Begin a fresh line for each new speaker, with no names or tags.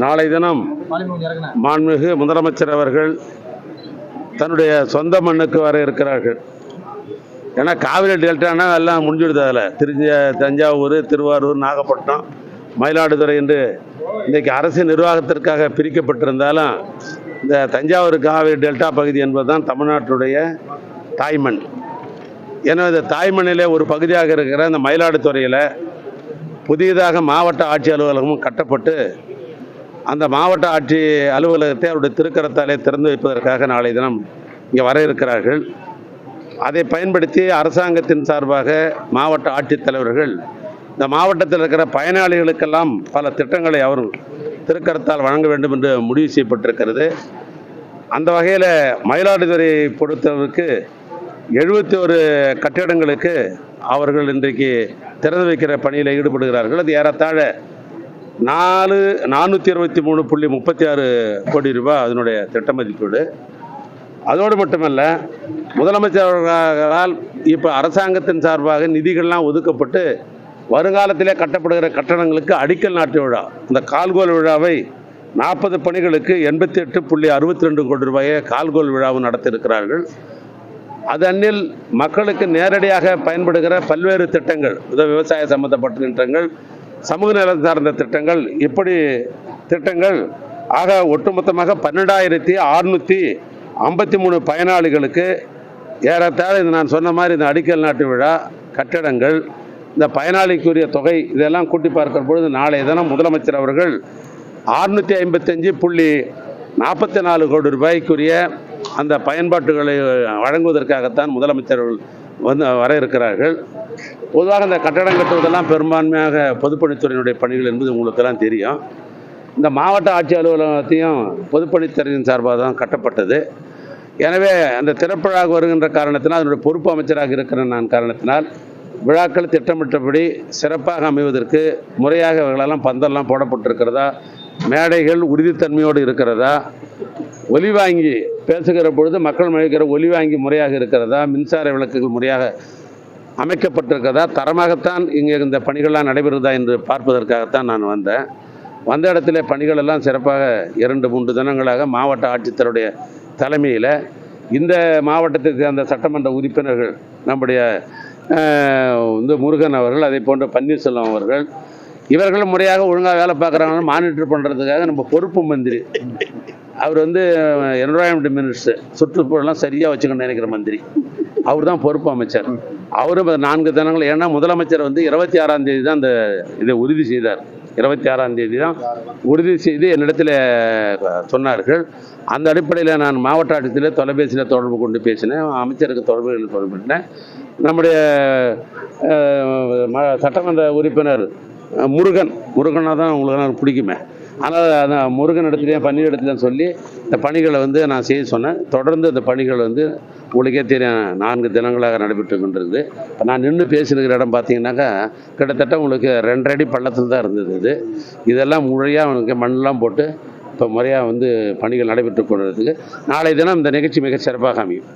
நாளை தினம் மாண்புமிகு முதலமைச்சர் அவர்கள் தன்னுடைய சொந்த மண்ணுக்கு வர இருக்கிறார்கள். ஏன்னா காவிரி டெல்டானா எல்லாம் முடிஞ்சுடுது அதில். திருஞ்ச தஞ்சாவூர் திருவாரூர் நாகப்பட்டினம் மயிலாடுதுறை என்று இன்றைக்கு அரசு நிர்வாகத்திற்காக பிரிக்கப்பட்டிருந்தாலும் இந்த தஞ்சாவூர் காவிரி டெல்டா பகுதி என்பதுதான் தமிழ்நாட்டுடைய தாய்மண். ஏன்னா இந்த தாய்மண்ணிலே ஒரு பகுதியாக இருக்கிற இந்த மயிலாடுதுறையில் புதியதாக மாவட்ட ஆட்சி அலுவலகமும் கட்டப்பட்டு அந்த மாவட்ட ஆட்சி அலுவலகத்தை அவருடைய திருக்கரத்தாலே திறந்து வைப்பதற்காக நாளை தினம் இங்கே வர இருக்கிறார்கள். அதை பயன்படுத்தி அரசாங்கத்தின் சார்பாக மாவட்ட ஆட்சித்தலைவர்கள் இந்த மாவட்டத்தில் இருக்கிற பயனாளிகளுக்கெல்லாம் பல திட்டங்களை அவர் திருக்கரத்தால் வழங்க வேண்டும் என்று முடிவு செய்யப்பட்டிருக்கிறது. அந்த வகையில் மயிலாடுதுறை பொறுத்தவருக்கு எழுபத்தி ஒரு கட்டிடங்களுக்கு அவர்கள் இன்றைக்கு திறந்து வைக்கிற பணியில் ஈடுபடுகிறார்கள். அது ஏறத்தாழ நாலு நானூற்றி இருபத்தி மூணு புள்ளி முப்பத்தி ஆறு கோடி ரூபாய் அதனுடைய திட்ட மதிப்பீடு அதோடு மட்டுமல்ல முதலமைச்சர் அவர்களால் இப்போ அரசாங்கத்தின் சார்பாக நிதிகள்லாம் ஒதுக்கப்பட்டு வருங்காலத்திலே கட்டப்படுகிற கட்டணங்களுக்கு அடிக்கல் நாட்டு விழா. இந்த கால்கோல் விழாவை நாற்பது பணிகளுக்கு எண்பத்தி எட்டு புள்ளி அறுபத்தி ரெண்டு கோடி ரூபாயை கால்கோல் விழாவும் நடத்தியிருக்கிறார்கள். அது அந்நில் மக்களுக்கு நேரடியாக பயன்படுகிற பல்வேறு திட்டங்கள் இது விவசாய சம்பந்தப்பட்ட திட்டங்கள் சமூக நலம் சார்ந்த திட்டங்கள் இப்படி திட்டங்கள் ஆக ஒட்டுமொத்தமாக பன்னெண்டாயிரத்தி அறுநூற்றி ஐம்பத்தி மூணு பயனாளிகளுக்கு ஏறத்தாழ இது நான் சொன்ன மாதிரி இந்த அடிக்கல் நாட்டு விழா கட்டடங்கள் இந்த பயனாளிக்குரிய தொகை இதெல்லாம் கூட்டி பார்க்கிற பொழுது நாளைய தினம் முதலமைச்சர் அவர்கள் அறுநூற்றி ஐம்பத்தஞ்சு புள்ளி நாற்பத்தி நாலு கோடி ரூபாய்க்குரிய அந்த பயன்பாட்டுகளை வழங்குவதற்காகத்தான் முதலமைச்சர் வந்து வர இருக்கிறார்கள் பொதுவாக இந்த கட்டடம் கட்டுவதெல்லாம் பெரும்பான்மையாக பொதுப்பணித்துறையினுடைய பணிகள் என்பது உங்களுக்கெல்லாம் தெரியும். இந்த மாவட்ட ஆட்சி அலுவலகத்தையும் பொதுப்பணித்துறையின் சார்பாக தான் கட்டப்பட்டது. எனவே அந்த திறப்பிழாக வருகின்ற காரணத்தினால் அதனுடைய பொறுப்பு அமைச்சராக இருக்கிற நான் காரணத்தினால் விழாக்கள் திட்டமிட்டபடி சிறப்பாக அமைவதற்கு முறையாக இவர்களெல்லாம் பந்தல்லாம் போடப்பட்டிருக்கிறதா? மேடைகள் உறுதித்தன்மையோடு இருக்கிறதா? ஒலி வாங்கி பேசுகிற பொழுது மக்கள் மழைக்கிற ஒலி வாங்கி முறையாக இருக்கிறதா? மின்சார விளக்குகள் முறையாக அமைக்கப்பட்டிருக்கிறதா? தரமாகத்தான் இங்கே இந்த பணிகள்லாம் நடைபெறுதா என்று பார்ப்பதற்காகத்தான் நான் வந்தேன். வந்த இடத்துல பணிகள் எல்லாம் சிறப்பாக இரண்டு மூன்று தினங்களாக மாவட்ட ஆட்சித்தருடைய தலைமையில் இந்த மாவட்டத்தை அந்த சட்டமன்ற உறுப்பினர்கள் நம்முடைய வந்து இந்த முருகன் அவர்கள் அதே போன்ற பன்னீர்செல்வம் அவர்கள் இவர்களும் முறையாக ஒழுங்காக வேலை பார்க்குறாங்கன்னு மானிட்டர் பண்ணுறதுக்காக நம்ம பொறுப்பு மந்திரி அவர் வந்து என்வரான்மெண்ட் மினிஸ்டர் சுற்றுச்சூழலாம் சரியாக வச்சுக்கணும்னு நினைக்கிற மந்திரி. அவர் தான் பொறுப்பு அமைச்சர். அவரும் நான்கு தினங்கள் ஏன்னா முதலமைச்சர் வந்து இருபத்தி ஆறாம் தேதி தான் அந்த இதை உறுதி செய்தார். இருபத்தி ஆறாம் தேதி தான் உறுதி செய்து என்னிடத்தில் சொன்னார்கள். அந்த அடிப்படையில் நான் மாவட்ட ஆட்சியத்தில் தொலைபேசியில் தொடர்பு கொண்டு பேசினேன். அமைச்சருக்கு தொடர்பு தொடர்பு பண்ணேன் நம்முடைய சட்டமன்ற உறுப்பினர் முருகன். முருகனாக தான் உங்களுக்கு எனக்கு பிடிக்குமே. ஆனால் அதான் முருகன் இடத்துலையும் பன்னீர் இடத்துலையும் சொல்லி இந்த பணிகளை வந்து நான் செய்ய சொன்னேன். தொடர்ந்து இந்த பணிகள் வந்து உங்களுக்கே தெரியும் நான்கு தினங்களாக நடைபெற்று கொண்டிருக்குது. இப்போ நான் நின்று பேசினுக்கிற இடம் பார்த்தீங்கன்னாக்கா கிட்டத்தட்ட உங்களுக்கு ரெண்டரை அடி பள்ளத்தில் தான் இருந்தது இது. இதெல்லாம் முறையாக அவனுக்கு மண்ணெலாம் போட்டு இப்போ முறையாக வந்து பணிகள் நடைபெற்று கொண்டிருக்கு நாளை தினம் இந்த நிகழ்ச்சி மிக சிறப்பாக அமையும்.